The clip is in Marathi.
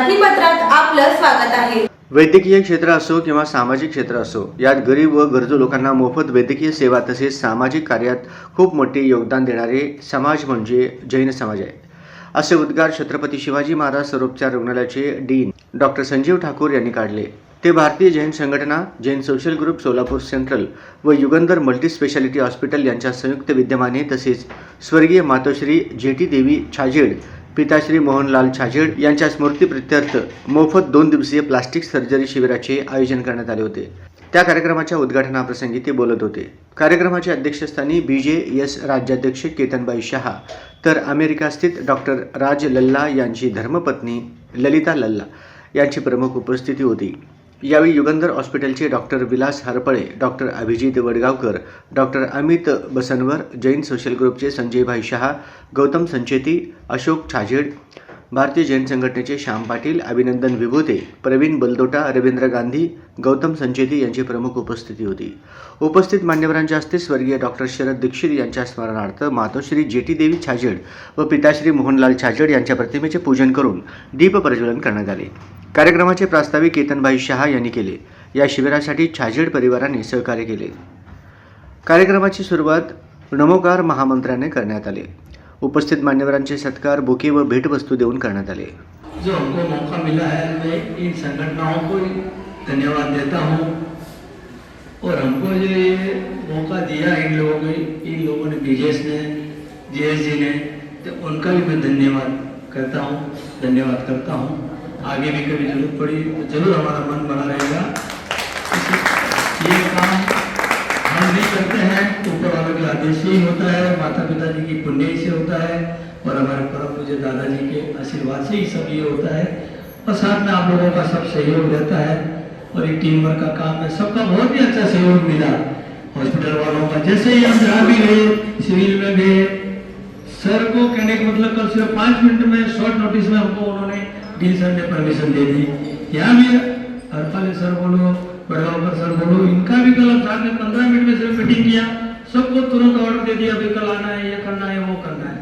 सत्रात आपलं स्वागत आहे. वैद्यकीय क्षेत्र असो किंवा सामाजिक क्षेत्र असो यात गरीब व गरजू लोकांना मोफत वैद्यकीय सेवा तसेच सामाजिक कार्यात खूप मोठे योगदान देणारे समाज म्हणजे जैन समाज आहे. असे उद्गार छत्रपती शिवाजी महाराज सरोपचार रुग्णालयाचे डीन डॉक्टर संजीव ठाकूर यांनी काढले. ते भारतीय जैन संघटना Jain social group Solapur central व युगंधर मल्टी स्पेशालिटी हॉस्पिटल यांच्या संयुक्त विद्यमाने तसेच स्वर्गीय मातोश्री जेटी देवी छाजेड पिताश्री मोहनलाल छाजेड यांच्या स्मृतीप्रित्यर्थ मोफत दोन दिवसीय प्लास्टिक सर्जरी शिबिराचे आयोजन करण्यात आले होते. त्या कार्यक्रमाच्या उद्घाटनाप्रसंगी ते बोलत होते. कार्यक्रमाच्या अध्यक्षस्थानी बी जे एस राज्याध्यक्ष केतनबाई शहा तर अमेरिका स्थित डॉक्टर राज लल्ला यांची धर्मपत्नी ललिता लल्ला यांची प्रमुख उपस्थिती होती. यावेळी युगंधर हॉस्पिटलचे doctor Vilas Harpale doctor Abhijit Vadgaonkar doctor Amit Basanwar Jain social ग्रुपचे संजयभाई शहा गौतम संचेती अशोक छाजेड भारतीय जैन संघटनेचे श्याम पाटील अभिनंदन विभूते प्रवीण बलदोटा रवींद्र गांधी गौतम संचेती यांची प्रमुख उपस्थिती होती. उपस्थित मान्यवरांच्या हस्ते स्वर्गीय डॉक्टर शरद दीक्षित यांच्या स्मरणार्थ मातोश्री जेटी देवी छाजेड व पिताश्री मोहनलाल छाजेड यांच्या प्रतिमेचे पूजन करून दीप प्रज्वलन करण्यात आले. कार्यक्रमाचे प्रास्ताविक केतनभाई शहा यांनी केले. या शिबिरासाठी छाजेड परिवाराने सहकार्य केले. कार्यक्रमाची सुरुवात नमोकार महामंत्राने करण्यात आले. उपस्थित मान्यवरांचे सत्कार बुके व भेटवस्तू देऊन करण्यात आले. जो हमको मौका मिला है मैं इन संगठनों को धन्यवाद देता हूँ और हमको जो ये मौका दिया इन लोगों ने इन लोगों ने बीजेस ने जे जी ने तो उनका भी मैं धन्यवाद करता हूँ धन्यवाद करता हूँ। आगे भी कभी ज़रूरत पड़ी ज़रूर हमारा मन बना रहेगा। ये काम हम भी करते हैं, ऊपर वालों के आदेश ही होता है माता पिता जी की पुण्य से होता है और हमारे परम पूज्य दादाजी के आशीर्वाद से ही सब ये होता है। और साथ में आप लोगों का सब सहयोग रहता है और एक टीम वर्क का काम है। सबका बहुत ही अच्छा सहयोग मिला। हॉस्पिटल वालों का जैसे ही हम जहाँ भी गए सिविल में गए सर को कहने का मतलब कल सिर्फ़ पाँच मिनट में शॉर्ट नोटिस में हमको उन्होंने डी सर ने परमिशन दे दी. यहाँ भी हरपाली सर बोलो बड़गावकर सर बोलो इनका भी कल था पंद्रह मिनट में सिर्फ मीटिंग किया. सबको तुरंत ऑर्डर दे दिया अभी कल आना है ये करना है वो करना है.